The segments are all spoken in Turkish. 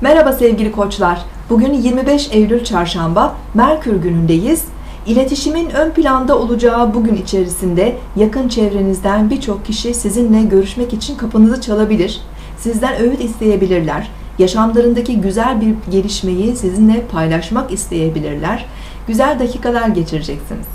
Merhaba sevgili koçlar. Bugün 25 Eylül Çarşamba, Merkür günündeyiz. İletişimin ön planda olacağı bugün içerisinde yakın çevrenizden birçok kişi sizinle görüşmek için kapınızı çalabilir. Sizden öğüt isteyebilirler. Yaşamlarındaki güzel bir gelişmeyi sizinle paylaşmak isteyebilirler. Güzel dakikalar geçireceksiniz.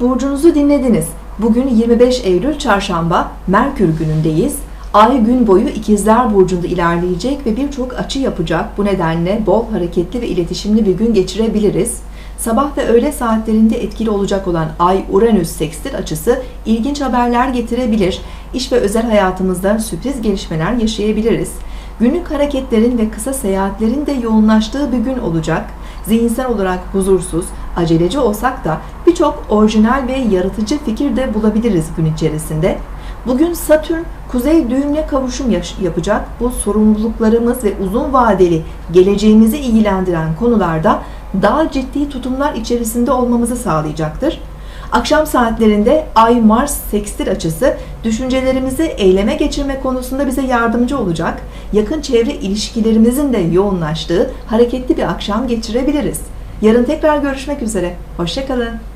Burcunuzu dinlediniz. Bugün 25 Eylül Çarşamba, Merkür günündeyiz. Ay gün boyu İkizler Burcu'nda ilerleyecek ve birçok açı yapacak. Bu nedenle bol hareketli ve iletişimli bir gün geçirebiliriz. Sabah ve öğle saatlerinde etkili olacak olan Ay-Uranüs sekstil açısı ilginç haberler getirebilir. İş ve özel hayatımızda sürpriz gelişmeler yaşayabiliriz. Günlük hareketlerin ve kısa seyahatlerin de yoğunlaştığı bir gün olacak. Zihinsel olarak huzursuz, aceleci olsak da birçok orijinal ve yaratıcı fikir de bulabiliriz gün içerisinde. Bugün Satürn kuzey düğümle kavuşum yapacak. Bu sorumluluklarımız ve uzun vadeli geleceğimizi ilgilendiren konularda daha ciddi tutumlar içerisinde olmamızı sağlayacaktır. Akşam saatlerinde Ay-Mars sekstil açısı düşüncelerimizi eyleme geçirme konusunda bize yardımcı olacak. Yakın çevre ilişkilerimizin de yoğunlaştığı hareketli bir akşam geçirebiliriz. Yarın tekrar görüşmek üzere. Hoşçakalın.